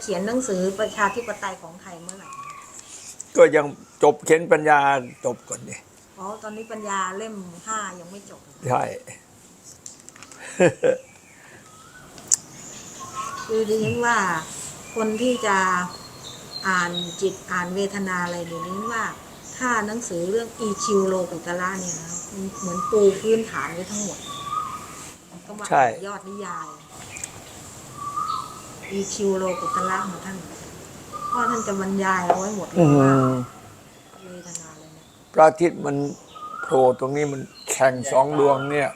เขียนหนังสือประชาธิปไตยของไทยเมื่อไหร่ก็ยังจบเขียนปัญญาจบก่อนดิอ๋อตอนนี้ปัญญาเล่มห้ายังไม่จบ ใช่ คือดิฉันว่าคนที่จะอ่านจิตอ่านเวทนาอะไรเดี๋ยวนี้ว่า ถ้าหนังสือเรื่องอีชิวโลกุตระเนี่ยนะมันเหมือนปูพื้นฐานไว้ทั้งหมดก็มายอดนิยาย อีชิวโลกุตระของท่านเพ่อท่านจะบรรยายเอาไว้หมดเลอืยว่ามเวทนาอะไรเนี่ยพระอาทิตย์มันโผล่ตรงนี้มันแข่งสองดวงเนี่ย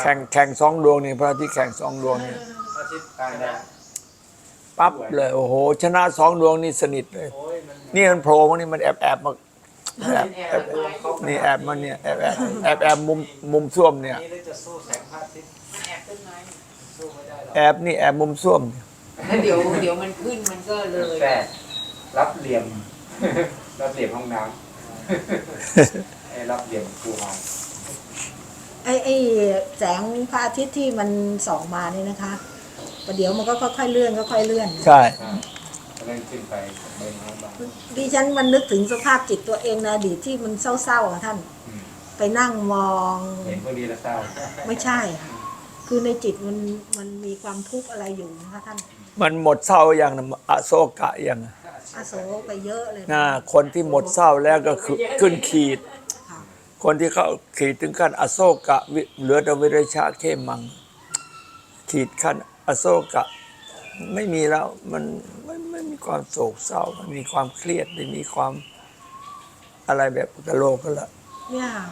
แข่งแข่งสองดวงนี่พระอาทิตย์แข่งสองดวงเนี่ยอาทิตย์กลางแดดปั๊บเลยโอ้โห ชนะสองดวงนี่สนิทเลยโอ้ยมันนี่มันโผล่มานี่มันแอบแอบมาแอบแอบนี่แอบมันเนี่ยแอบแอบแอบแอบมุมมุมส้วมเนี่ยนี่เลยจะสู้แสงพระอาทิตย์แอบต้นไม้ สู้ไม่ได้หรอกแอบนี่แอบมุมส้วมเนี่ยเดี๋ยวเดี๋ยวมันขึ้นมันก็เลยแฝดรับเหลี่ยม รับเหลี่ยมห้องน้ำไอ้รับเหลี่ยมครูหาไอ้ไอ้แสงพระอาทิตย์ที่มันส่องมานี่นะคะประเดี๋ยวมันก็ค่อยๆเลื่อนค่อยๆเลื่อน ใช่อ่าเล่นขึ้นไปเดินน้ำบางดิฉันมันนึกถึงสภาพจิตตัวเองในอดีตที่มันเศร้าๆอะท่านอืมไปนั่งมอง เห็นพวกนี้แล้วเศร้า ไม่ใช่ค่ะ คือในจิตมันมันมีความทุกข์อะไรอยู่นะคะท่านมันหมดเศร้าอย่างนะอโศกะอย่างนะอาโศกไปเยอะเลยน่าคนที่หมดเศร้าแล้วก็คือขึ้นขีด ค่ะคนที่เขาขีดถึงขั้นอโศกะวิเหลือแต่วิริชาเข้มัง ขีดขั้นอโศกะ ไม่มีแล้วมันไม่ไม่มีความโศกเศร้ามันมีความเครียดไม่มีความอะไรแบบกะโลกกันละเนี่ยค่ะ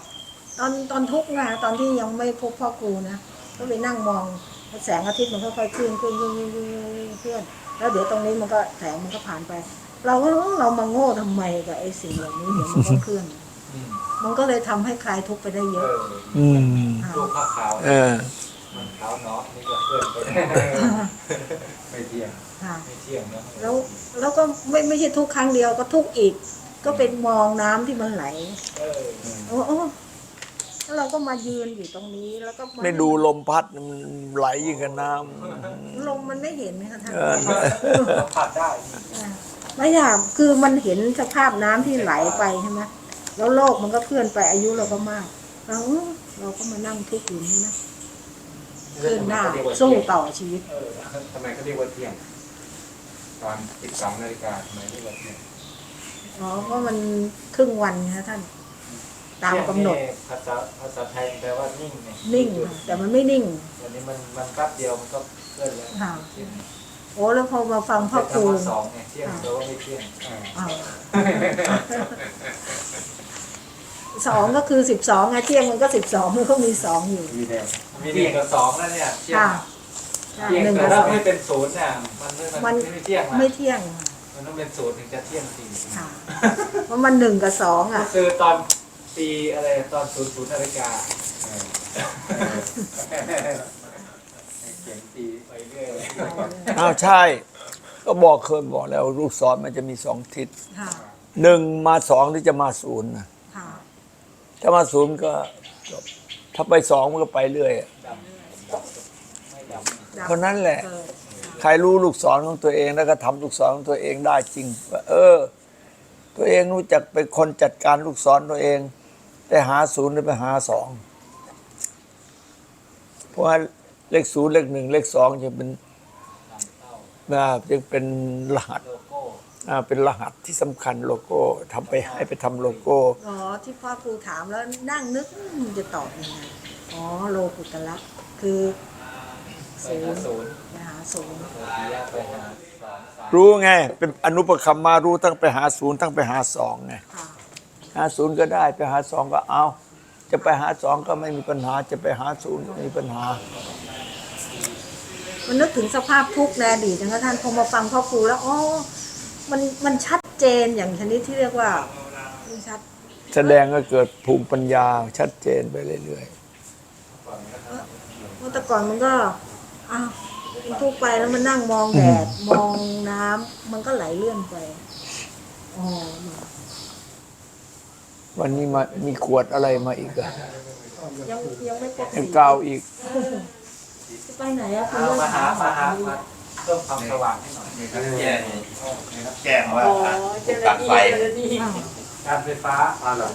ตอนตอนทุกข์นะตอนที่ยังไม่พบพ่อครูนะ ก็ไปนั่งมองแสงอาทิตย์มันค่อยๆขึ้นขึ้นขึ้นขึ้นขึ้นขึ้นแล้วเดี๋ยวตรงนี้มันก็แสงมันก็ผ่านไป เราก็รู้เรามาโง่ทำไมกับไอ้สิ่งเหล่านี้เดี๋ยวมันก็เคลื่อนอืมมันก็เลยทำให้คลายทุกข์ไปได้เยเออะออืมค่ะลูกผ้าขาวเออมันขาวเนาะนี่ก็เคลื่อนไปไม่เที่ยงค่ะไม่เที่ยงเนาะแล้วแล้วก็ไม่ไม่ใช่ทุกครั้งเดียวก็ทุกอีก ก็เป็นมองน้ำที่มันไหลเออโอ้โอ้แล้ว เราก็มายืนอยู่ตรงนี้แล้วก็าไม่ดูลมพัดมันไหลยิ่งกับน้ลมมันไม่เห็นนะคะท่านเออสัมผัสได้อ่าไม่อยากคือมันเห็นสภาพน้ำที่ไหลไปใช่ไหมแล้วโลกมันก็เคลื่อนไปอายุเราก็มากเราเออเราก็มานั่งทุกข์อยู่นี่นะเคลื่อนหน้าสู้ต่อชีวิตเออทำไมเขาเรียกว่าเที่ยงตอน12นาฬิกาทำไมเรียกว่าเที่ยงอ๋อเพราะมันครึ่งวันนะคะท่าน ตามกำหนดเที่ยงนี่ภาษาภาษาไทยแปลว่านิ่งไงนิ่งค่ะแต่มันไม่นิ่งวันนี้มันมันแป๊บเดียวมันก็เคลื่อนแล้วค่ะเที่ยงโอ้แล้วพอมาฟังพ่อครูเป็นธรรมะสองไงเที่ยงแปลว่าไม่เที่ยงอ่าอ้าวสองก็คือสิบสองไงเที่ยงมันก็สิบสองมันก็มีสองอยู่ มีแนวมีหนึ่งกับสองแล้วเนี่ยเที่ยงค่ะเที่ยงหนึ่งแต่กับสถ้าอง ไม่เป็นศูนย์เนี่ยมันไม่มัมันน ไม่เที่ยงไม่ละเที่ยงค่ะมันต้องเป็นศูนย์ถึงจะเที่ยงจริงค่ะ เพราะมันหนึ่งกับสองก็อะ คือตอน ปีอะไรตอนศูนย์ศูนย์นาฬิกาเออเออเขียนปีไปเรื่อยำอ้าวใช่ ก็บอกเคยบอกแล้วลูกศรมันจะมีสองทิศค่ะ หนึ่งมาสองที่จะมาศูนย์นะค่ะ ถ้ามาศูนย์ก็จบถ้าไปสองมันก็ไปเรื่อยอะดำไม่ดำเพราะนั้นแหละ เกิดใครรู้ลูกศรของตัวเองแล้วก็ทำลูกศรของตัวเองได้จริงว่าเออ ตัวเองรู้จักเป็นคนจัดการลูกศรตัวเอง ได้หาศูนย์หรือไปหาสองเพราะว่าเลขศูนย์เลขหนึ่งเลขสองจะเป็นดำเต้านะจะเป็นรหัสโลโก้อ่าเป็นรหัสที่สำคัญโลโก้ทำไปให้ไปทำโลโก้ อ๋อที่พ่อครูถามแล้วนั่งนึกอืมจะตอบยังไงอ๋อโลกุตละคือไปศูหานย์ศูนย์ไปหาศูนย์โลกียะไปหาสองสามรู้ไง เป็นอนุปคัมมารู้ทั้งไปหาศูนย์ทั้งไปหาสองไง ค่ะ หาศูนย์ก็ได้ไปหาสองก็เอา จะไปหาสองก็ไม่มีปัญหา จะไปหาศูนย์ก็ไม่มีปัญหา มันนึกถึงสภาพทุกข์ในอดีตนะคะท่านพอมาฟังพ่อครูแล้วอ๋อมันมันชัดเจนอย่างชนิดที่เรียกว่ามันชัดแสดงก็เกิดภูมิปัญญาชัดเจนไปเรื่อยเมื่อแต่ก่อนมันก็อ้าวมันทุกข์ไปแล้วมันนั่งมองแดดมองน้ำมันก็ไหลเลื่อนไปอ๋อๆ วันนี้มามีขวดอะไรมาอีกอะยังยังไม่ปกยังติกาวอีก จะไปไหนอะคุณเอาเลื่อนมาหาขามาหามาเพิ่มความสว่างให้หน่อยนี่ครับแจ้งแจ้งว่าอ๋ออะเจ้าหตัน้าดที่ไฟเจ้าหน้าที่อ้าวการไฟฟ้าอ่าเหรอ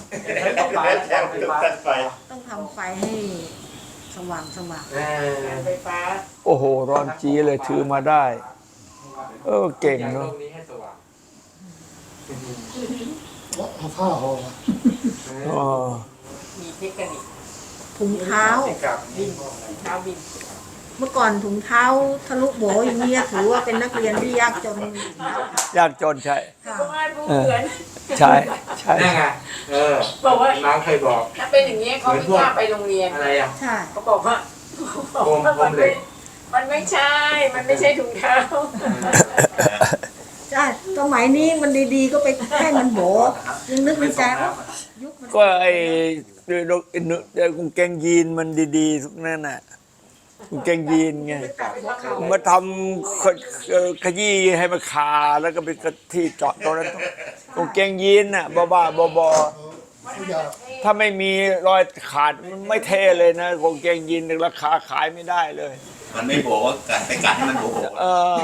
แจ้งตัดไฟต้องทำไฟให้สว่างสว่างเออการไฟฟ้าโอ้โห ร้อนจีเลยถือมาได้ เออเก่งอย่างโลเนาะกนี้ให้สว่างเอาผ้าห่อ อ๋อมีเทคนิคถุงเท้ากับบินเท้าบินเมื่อก่อนถุงเท้าทะลุโบอย่างเงี้ยถือว่าเป็นนักเรียนที่ยากจนยากจนใช่ค่ะก็ว่าผู้เหมือนใช่ใช่นั่นไงเออบอกว่าน้องเคยบอก ถ้าเป็นอย่างนี้ยเขาไม่กล้าไปโรงเรียนอะไรอะใช่เขาบอกว่าโฮมโฮมเหล็กมันไม่ใช่ มันไม่ใช่ถุงเท้า ใช่สมัยนี้มันดีๆก็ไปให้มันโบยังนึกในใจว่ายุคมันก็ไอ้เนื้อเนื้อกางเกงยีนมันดีๆทุกนั่นน่ะกางเกงยีนไง มาทำขขยี้ให้มันขาแล้วก็ไปกระที่เจาะตรงนั้นกางเกงยีนน่ะบ้าๆบอๆถ้าไม่มีรอยขาดมันไม่เท่เลยนะกางเกงยีนราคาขายไม่ได้เลย มันไม่บอกว่ากัดไปกัดให้มันโอ้โหเออ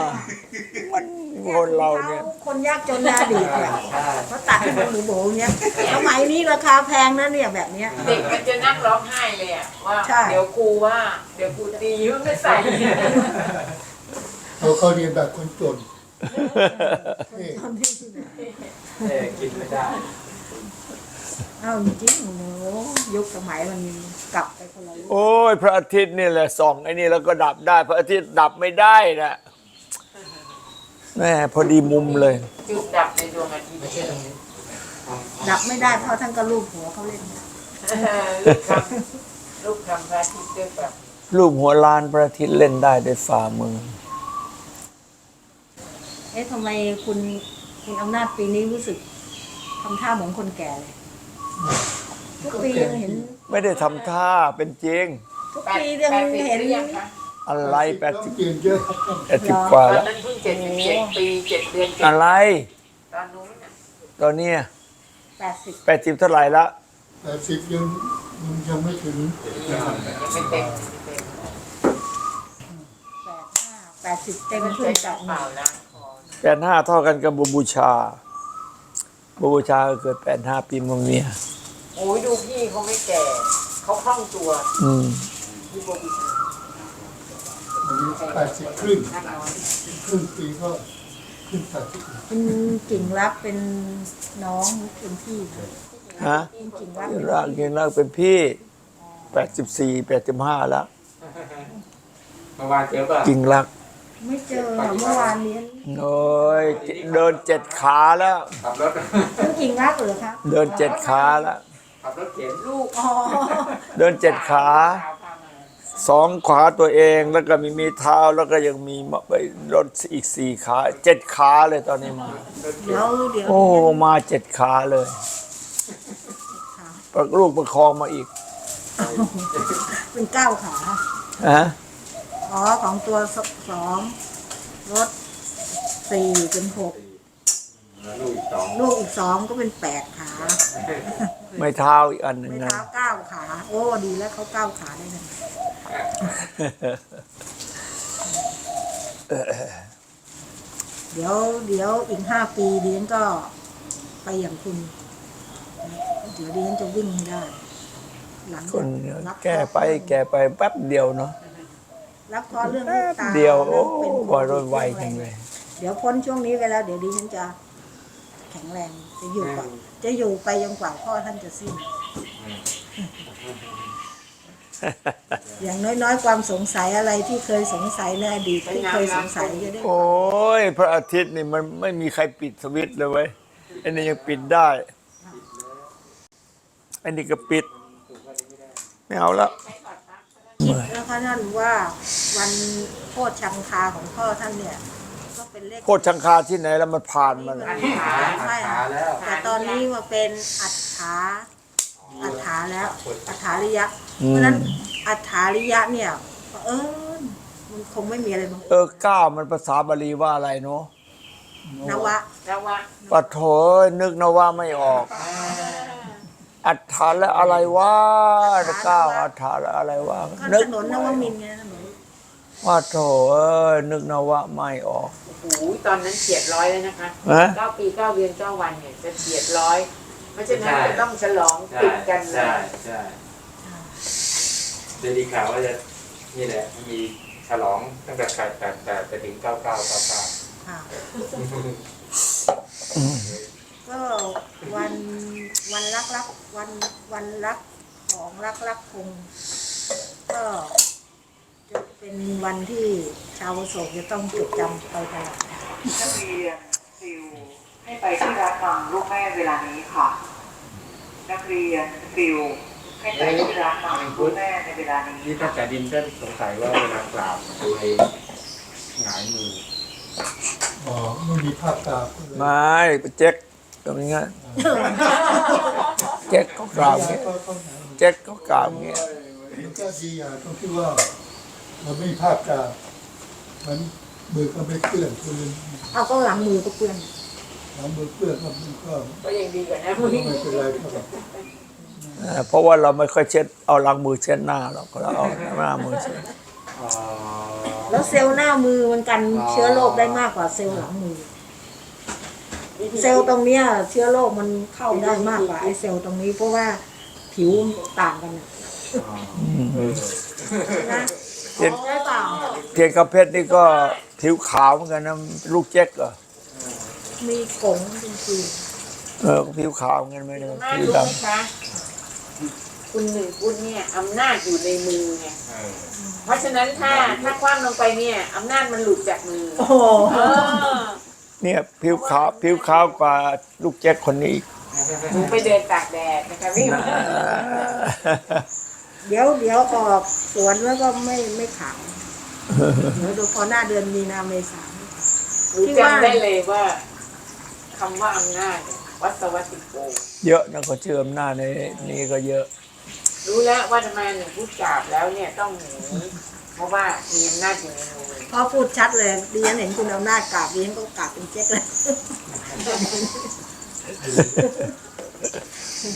มันคนเราเนี่ย คนยากจนในอดีตเนี่ยใช่เขาตัดให้มันโบๆอย่างเงี้ยสมัยนี้ราคาแพงนะเนี่ยแบบเนี้ย เด็กมันจะนั่งร้องไห้เลยอะว่า ใช่ เดี๋ยวครูว่า เดี๋ยวครูตียุ่งไม่ใส่เขาเขาเรียนแบบคนจนนี่ ตอนที่ เออกินไม่ได้เอ้าจริงๆโอ้โหยุคสมัยมันกลับไปคนละยุคโอ้ยพระอาทิตย์นี่แหละส่องไอ้นี่แล้วก็ดับได้ พระอาทิตย์ดับไม่ได้นะแม่พอดีมุมเลย จุดดับในดวงอาทิตย์ไม่ใช่ตรงนี้ดับไม่ได้เพราะท่านก็ลูบหัวเขาเล่นลูกทำลูกทำพระอาทิตย์ด้วยแบบรูปหัวลานพระอาทิตย์เล่นได้ด้วยฝ่ามือ เอ๊ะทำไมคุณคุณอำนาจปีนี้รู้สึกทำท่าเหมือนคนแก่เลย ทุกปียังเห็น ไม่ได้ทำท่าเป็นจริง ทุกแปดปียังแปดสิบเห็นหรือยังคะอะไรแปดต้สิอบงเปลี่ยนเยอะครับท่านแปดสิบกว่าตอนแล้ว นั้นเพิ่งเจ็ดสิบเจ็ดปีเจ็ดเดือนเจ็ดอะไร ตอนนู้นน่ะตอนเนี้ยแปดสิบแปดสิบเท่าไหร่ละแต่สิบยังยังยังไม่ถึงยังไม่เต็มไม่เต็มแปดห้าแปดสิบเต็มมันขึ้ใช้นจากน้ำเปล่าล้างคอแปดห้าเท่ากันกับบูชา บูชาก็เกิดแปดห้าปีมาเมียโอ้ยดูพี่เขาไม่แก่ เขาคล่องตัวอืมพี่โบบิชาวันนี้แปดสิบครึ่งท่านน้อยครึ่งปีก็ขึ้นแปดสิบคุณกิ่งรักเป็นน้องเป็นพี่ค่ะฮะคุณกิ่งรักยังรักยังรักเป็นพี่แปดสิบสี่แปดสิบห้าแล้วเมื่อวานเจอป่ะจริงรัก ไม่เจอเมื่อวานเนี้ยโอ้ยเดินเจ็ดขาแล้ว ขับรถคุณกิ่งรักเหรอคะเดินเจ็ดขาแล้ว ขับรถเข็นลูกอ๋อเดินเจ็ดขาสาวพามาสองขาตัวเองแล้วก็มีมีเท้าแล้วก็ยังมีไปรถอีกสี่ขาเจ็ดขาเลยตอนนี้มา เดี๋ยวเดี๋ยวโอ้มาเจ็ดขาเลยประลูกประคองมาอีกเป็นเก้าขาฮะ อ๋อของตัวสองรถสี่เป็นหกลูกอีกสองลูกอีกสองก็เป็นแปดขาไม่เท้าอีกอันหนึ่งไม่นะ เท้าเก้าขา โอ้ดีแล้วเขาเก้าขาได้เลยเดี๋ยวเดี๋ยวอีกห้าปีดิฉันก็ไปอย่างคุณเดี๋ยวดิฉันจะวิ่งให้ได้ หลังคนรับแก้ไปแก้ไปแป๊บเดียวเนาะ รับพอเรื่องแป๊ลูกบตาเดียวโอ้เป็นวรไวจังเลย เดี๋ยวพ้นช่วงนี้ไปแล้ว เดี๋ยวดิฉันจะแข็งแรงจะอยู่ก่อนจะอยู่ไปจนกว่าพ่อท่านจะสิ้น อย่างน้อยๆ ความสงสัยอะไรที่เคยสงสัยในอดีตที่เคยสงสัยจะได้โอ้ย พระอาทิตย์นี่มันไม่มีใครปิดสวิตช์เลยเว้ยอันนี้ยังปิดได้ อันนี้ก็ปิด ไม่เอาแล้ว คิดนะคะท่านว่าวันโคตรชังคาของพ่อท่านเนี่ยก็เป็นเลขโคตรชังคาที่ไหนแล้วมันผ่านมาแล้วอัดขาอัดขาแล้ว แต่ตอนนี้มาเป็นอัฏฐาอัฏฐาแล้วอัฏฐาริยะ อืม เพราะฉะนั้นอัฏฐาริยะเนี่ยเออมันคงไม่มีอะไรบางเออเก้ามันภาษาบาลีว่าอะไรเนาะนวะ แล้วว่าปะโถยนึกนะว่าไม่ออกอั ฏฐานและอะไรวะเก้าอัฏฐานและอะไรวะก็นึถกนนนวมินทร์ไงถนนว่าโถเอ้ยนึกนวะไม่ออก โอ้โหตอนนั้นเฉียดร้อยเลยนะคะฮะ เก้าปีเก้าเดือนเก้าวันเนี่ยจะเฉียดร้อยเพราะฉะนั้นใช่จะต้องฉลองใช่ติดกันเลใช่ยใช่จะดีข่าวว่าจะนี่แหละมีฉลองตั้งแต่แปดแปดแปดไปถึงเก้าเก้าเก้าเก้าค่ะก็วันวันรั กรักวันวันรักของรักรักคง ก็จะเป็นวันที่ชาวโศกจะต้องจดจำไปตลอดนักเรียนฟิวให้ไปที่ร้านมังลูกแม่เวลานี้ค่ะ นักเรียนฟิวให้ไปที่ร้านมังลูกแม่ในเวลานี้นี่ตั้งแต่ดินก็สงสัยว่าเวลากราบทำไมหงายมืออ๋อไม่มีภาพตามเลยไม่ไปเจ๊ก ตรงนี้ไงเจ๊กก็กราบดีเงี้ยก็ต้องหาเจ๊กก็กราบเงี้ยมันก็ดีอย่างตรงที่ว่าเราไม่มีภาพตามมันมือก็ไม่เคลื่อนคือเอาก็หลังมือก็เปื้อนหลังมือเคลื่อนก็มันก็ก็ยังดีกว่านะก็ไม่เป็นไรครับเออเพราะว่าเราไม่ค่อยเช็ดเอาล้างมือเช็ดหน้าหรอกเราเอาหน้ามือเช็ดอ๋อแล้วเซลล์หน้ามือมันกันเชื้อโรคได้มากกว่าเซลล์หลังมือ เซลล์ตรงเนี้ยเชื้อโรคมันเข้าได้มากกว่าไอ้เซลล์ตรงนี้เพราะว่าผิวต่างกันนะอ๋อเออนะเทียนได้เปล่าเทียนกระเพชรนี่ก็ผิวขาวเหมือนกันนะลูกเจ๊กเหรอมีกงจริงเออผิวขาวเหมือนกันไม่ได้แม่ผิวรู้ดไหมคะคุณหนึ่งคุณเนี่ยอำนาจอยู่ในมือไงเออเพราะฉะนั้นถ้าถ้าคว่ำลงไปเนี่ยอำนาจมันหลุดจากมือ ๆโอ้โหเออำ เนี่ยผิวขาวผิวขาวกว่าลูกเจ๊กคนนี้อีกหนูไปเดินตากแดดนะคะพี่นะเดี๋ยวเดี๋ยวออกสวนแล้วก็ไม่ไม่ขาวเดี๋ยวดูพอหน้าเดือนมีนาเมษาหนูจำได้เลยว่าคำว่าอำนาจเนี่ยวัสวัติโก เยอะนะก็เชื่อมหน้าจในนี้ก็เยอะ รู้แล้วว่าทำไมหนึ่งพูดกราบแล้วเนี่ยต้องหนีเพ ราะว่ามีอำนาจอยู่ในมือพอพูดชัดเลยดิฉันเห็นคุณเอาหน้ากราบดิฉันก็กราบเป็นเจ๊กเลย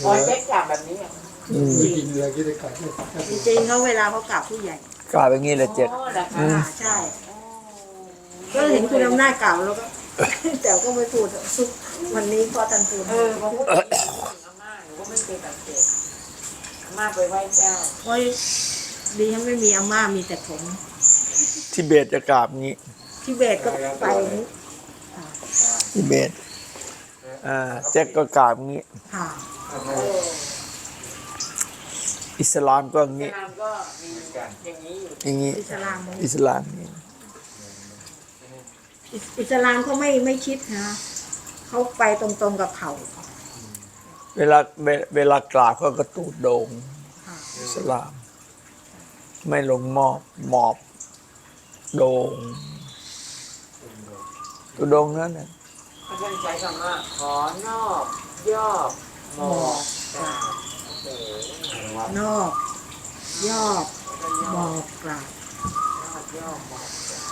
พอเช็คกราบแบบนี้อะอืมไม่กินอะไรก็ได้กัดได้กัดจริงๆเขาเวลาเขากราบผู้ใหญ่กลายเป็นงี้แหละเจ็ด อ๋อเหรออืคะมอ่าใช่ ก็เห็นคุณอำนาจเก่าแล้วก็ แต่ก็ไม่พูดวันนี้พอทันพูดเออพอพูดถึงอาม่าหนูก็ไม่เคยสังเกตอาม่าไปไหว้เจ้า โอ้ย ดีฉันไม่มีอาม่ามีแต่ผม ทิเบตจะกราบงี้ที่เบสก็ไปนี้ทิเบตอ่าเจ๊กก็กราบงี้ ค่ะ อิสลามก็เวียงี้ดนามก็มีอย่างนี้อยู่อย่างงี้ อิสลามมันอิสลามนี่อิสอิสลามเขาไม่ไม่คิดนะเขาไปตรงๆกับเขาเวลาเวเวลากราบเขาก็ตูดโด่งค่ะ อิสลาม ไม่ลงมอบหมอบ โด่งตูดโด่งนั่นน่ะเขาท่านใช้คำว่าขอนอบย่อบหมอบกราบโอ้โหนอกยอดแล้วก็บย่ออบกกราบยอดย่อบหมอบกราบ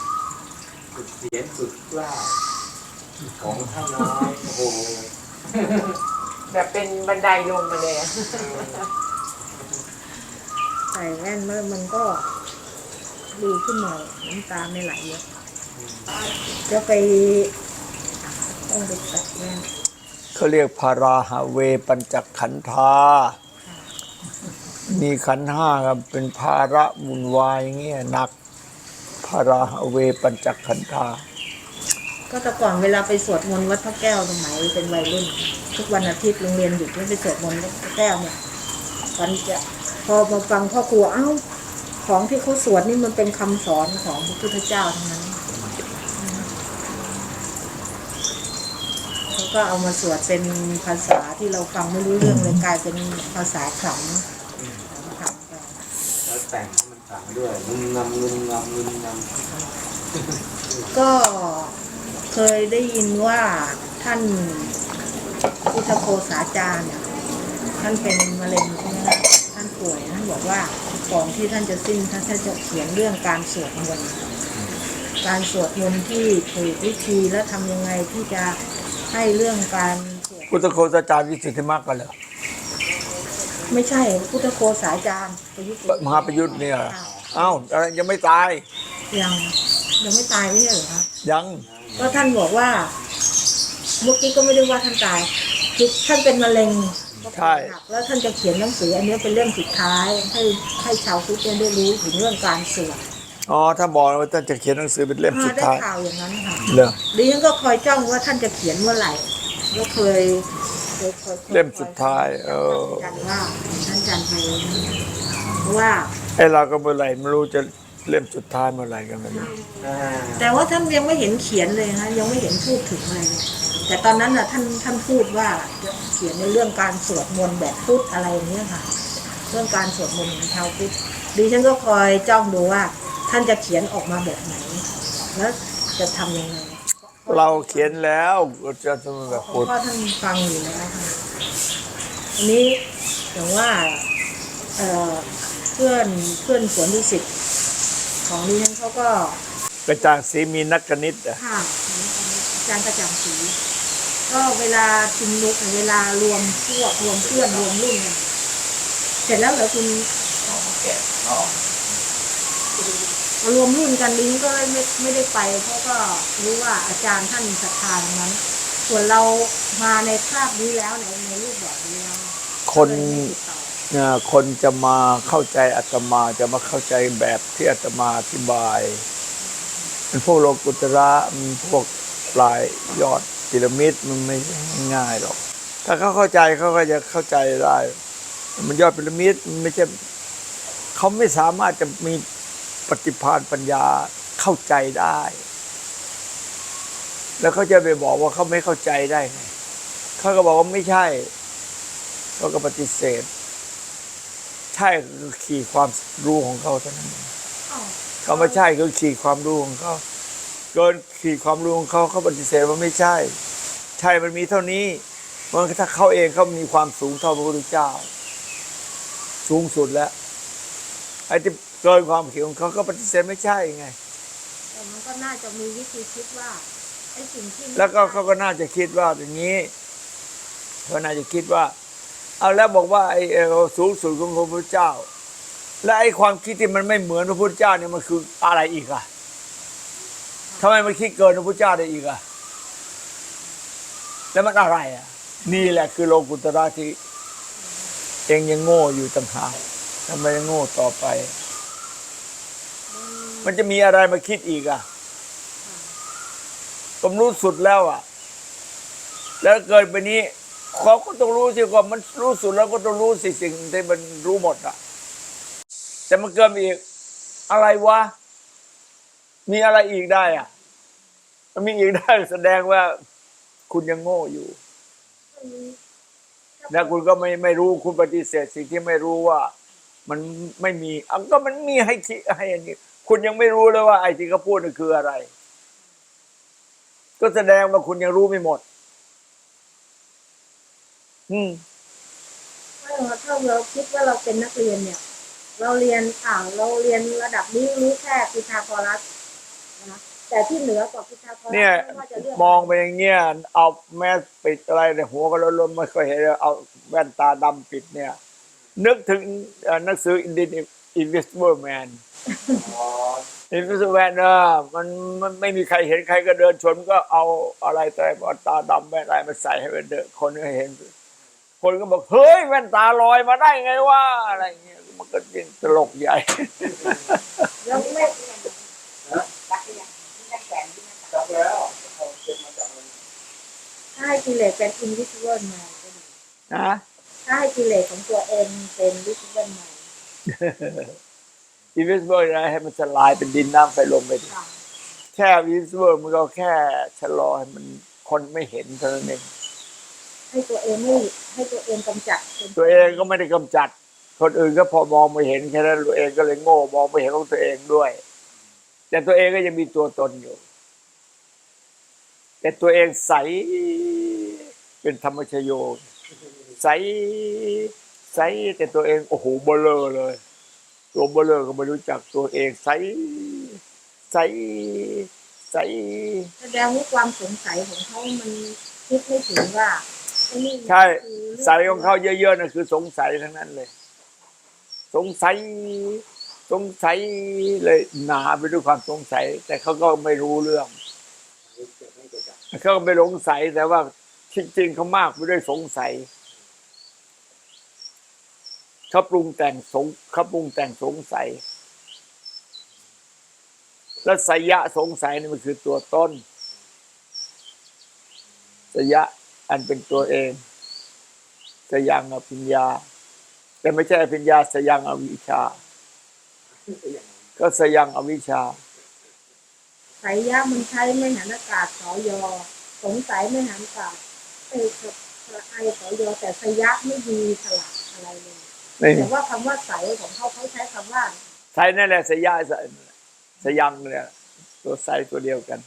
สุดเสียงสุดกล้าของท่านน้อยโอ้โห แบบเป็นบันไดลงมาเลยอะ ใส่แว่นแล้วมันก็ดีขึ้นหน่อยน้ำตาไม่ไหลเยอะจะไปต้องไปตัดแว่นเขาเรียกพาราหาเวปัญจขันธา มีขันธ์ห้าครับเป็นภาระมุนวายอย่างเงี้ยหนักพาราหาเวปัญจขันธา ก็แต่ก่อนเวลาไปสวดมนต์วัดพระแก้วสมัยเป็นวัยรุ่น ทุกวันอาทิตย์โรงเรียนหยุดแล้วไปสวดมนต์วัดพระแก้วเนี่ยวันจะ พอมาฟังพ่อครูเอ้า ของที่เขาสวดนี่มันเป็นคำสอนของพระพุทธเจ้าทั้งนั้นเขาก็เอามาสวดเป็นภาษาที่เราฟังไม่รู้เรื่องเลยกลายเป็นภาษาขลังขลังไปแล้วแต่งให้มันต่างด้วยมึนงำมึนงำมึนงำก็เคยได้ยินว่าท่านพุทธโคสาจารย์เนี่ยท่านเป็นมะเร็งใช่ไหมคะท่าน ป่วยท่านบอกว่าก่อนที่ท่านจะสิ้นท่านจะเขียนเรื่องการสวดมนต์การสวดมนต์ที่ถูกวิธีและทำยังไงที่จะให้เรื่องการสวดพุทธโคสาจารย์วิสุทธิมรรคกันเหรอไม่ใช่พุทธโคสาจารย์ประยุทธ์มหาประยุทธ์เนี่ยเหรอเอ้ายังไม่ตาย ยังยังไม่ตายไม่ใช่เหรอคะยังก็ท่านบอกว่าเมื่อกี้ก็ไม่ได้ว่าท่านตายคือท่านเป็นมะเร็ง ใช่แล้วท่านจะเขียนหนังสืออันนี้เป็นเรื่องสุดท้ายให้ให้ชาวพุทธได้รู้ถึงเรื่องการสวดอ๋อถ้าบอกว่าท่านจะเขียนหนังสือเป็นเล่มสุดได้ท้ายข่าวอย่างนั้นค่ะเหรอดิฉันก็คอยจ้องว่าท่านจะเขียนเมื่อไหร่แล้วเคยเคยคอยคอยเล่มสุดท้ายเออกันว่าท่านจันทร์ไปเพราะว่าไอ้เราก็เมื่อไหร่ไม่รู้จะเล่มสุดท้ายเมื่อไหร่กันไม่รู้อ่าแต่ว่าท่านยังไม่เห็นเขียนเลยนะยังไม่เห็นพูดถึงอะไรเลย แต่ตอนนั้นน่ะท่านท่านพูดว่าจะเขียนในเรื่องการสวดมนต์แบบพุทธอะไรอย่างเงี้ยค่ะ เรื่องการสวดมนต์ของชาวพุทธดิฉันก็คอยจ้องดูว่า ท่านจะเขียนออกมาแบบไหน แล้วจะทำยังไงเราเขียนแล้วจะทำแบบเพพูดราะท่านฟังอยู่แล้วค่ะอันนี้อย่างว่าเอ่อเพื่อนเพื่อนสวนดุสิตของดิฉันเขาก็กระจ่างสีมีนักกนิตอะค่ะอาจารย์กระจ่างสี ก็เวลาชุมนุมเวลารวมพวกรวมเพื่อนรวมรุ่นกันเสร็จแล้วเหรอคุณพอรวมรุ่นกันลิงก็ไม่ไม่ได้ไปเพราะก็รู้ว่าอาจารย์ท่านศรัทธาตรงนั้น ส่วนเรามาในภาพนี้แล้วในในรูปแบบนี้แล้วคนก็เลยไม่ติดต่อเนี่ยคนจะมาเข้าใจอาตมาจะมาเข้าใจแบบที่อาตมาอธิบายมันพวกโลกุตระมันพวกปลายยอด พีระมิดมันไม่ง่ายหรอก ถ้าเขาเข้าใจเขาก็จะเข้าใจได้ มันยอดพีระมิดมันไม่ใช่เขาไม่สามารถจะมีปฏิภาณปัญญาเข้าใจได้ แล้วเขาจะไปบอกว่าเขาไม่เข้าใจได้ไงเขาก็บอกว่าไม่ใช่เขาก็ปฏิเสธ ใช่คือขีดความรู้ของเขาเท่านั้นเองอ้าวเขาไม่ใช่คือขีดความรู้ของเขา เกินขีดความรู้ของเขาเขาปฏิเสธว่าไม่ใช่ ใช่มันมีเท่านี้เพราะถ้าเขาเองเขามีความสูงเท่าพระพุทธเจ้า สูงสุดแล้วไอ้ที่เกินความขีดของเขาก็ปฏิเสธไม่ใช่ไงแต่มันก็น่าจะมีวิธีคิดว่าไอ้สิ่งที่แล้วก็เขาก็น่าจะคิดว่าอย่างนี้เขาน่าจะคิดว่า เอาแล้วบอกว่าไอ้เอ่อสูงสุดของพระพุทธเจ้า และไอ้ความคิดที่มันไม่เหมือนพระพุทธเจ้าเนี่ยมันคืออะไรอีกอะ ทำไมมันคิดเกินพระพุทธเจ้าได้อีกอะแล้วมันอะไรอะนี่แหละคือโลกุตระที่เองยังโง่อยู่ต่างหากทำไมยังโง่ต่อไป มันจะมีอะไรมาคิดอีกอะผมรู้สุดแล้วอะแล้วเกินไปนี้เขาก็ต้องรู้สิว่ามันรู้สุดแล้วก็ต้องรู้สิสิ่งที่มันรู้หมดอะแต่มันเกินอีกอะไรวะ มีอะไรอีกได้อะมันมีอีกได้แสดงว่าคุณยังโง่อยู่แล้วคุณก็ไม่ไม่รู้คุณปฏิเสธสิ่งที่ไม่รู้ว่า มันไม่มีอะก็มันมีให้คิดให้อันนี้คุณยังไม่รู้เลยว่า ไอ้ที่เขาพูดนั่นคืออะไร ก็แสดงว่าคุณยังรู้ไม่หมด อืมถ้าเราถ้าเราคิดว่าเราเป็นนักเรียนเนี่ย เราเรียนอ่าเราเรียนระดับนี้รู้แค่พิธาโกรัส นะแต่ที่เหนือกว่าพิธาโกรัสเนี่ยไม่ว่าจะเรื่องมองไปอย่างเงี้ยเอาแมสปิดอะไรในหัวก็ล้นๆไม่ค่อยเห็นเอาแว่นตาดำปิดเนี่ย นึกถึงเอ่อหนังสือ Invisible Man อ๋อ Invisible Man เออมันมันไม่มีใครเห็นใครก็เดินชนก็เอาอะไรแต่ตาดำแว่นอะไรมาใส่ให้มันเดินคนก็เห็น คนก็บอก เฮ้ยแว่นตาลอยมาได้ไงวะอะไรเงี้ยมันก็เป็นตลกใหญ่ แล้วไม่ จับแล้วเอาเก็บมาจากมัน ถ้าให้กิเลสเป็น invisible man ก็ดีนะถ้าให้กิเลสของตัวเองเป็น visible man Invisible นะให้มันสลายเป็นดินน้ำไฟลมไปดิค่ะแค่ Invisible มันก็แค่ชะลอให้มันคนไม่เห็นเท่านั้นเองให้ตัวเองไม่ให้ตัวเองกำจัดเป็นตัวเองก็ไม่ได้กำจัด คนอื่นก็พอมองไม่เห็นแค่นั้นตัวเองก็เลยโง่มองไม่เห็นของตัวเองด้วย แต่ตัวเองก็ยังมีตัวตนอยู่ แต่ตัวเองใส เป็นธรรมชโย ใสใสแต่ตัวเองโอ้โหเบลอเลย ตัวเบลอก็ไม่รู้จักตัวเอง ใสใสใสแสดงว่าความสงสัยของเขามันคิดไม่ถึงว่าไอ้นี่มันใช่คือเรื่องใสของเขาเยอะๆนั่นคือสงสัยทั้งนั้นเลย สงสัยสงสัยเลยหนาไปด้วยความสงสัย แต่เขาก็ไม่รู้เรื่องเขาก็ไม่สงสัยแต่ว่า จริงๆเขามากไปด้วยสงสัยเขาปรุงแต่งสงเขาปรุงแต่งสงสัย แล้วสยะสงสัยนี่มันคือตัวต้น สยะอันเป็นตัวเองสยังอภิญญา แต่ไม่ใช่อภิญญาสยังอวิชา ก็สยังอวิชชาสายยะมันใช้ไม่หันอากาศสอยอสงสัยไม่หันอากาศ เอยกับไอสอยอแต่สยะไม่มีสลักอะไรเลยไม่มีแต่ว่าคำว่าใสของเขาเขาใช้คำว่าไทยนั่นแหละสยะสสยังเนี่ยตัวใสตัวเดียวกัน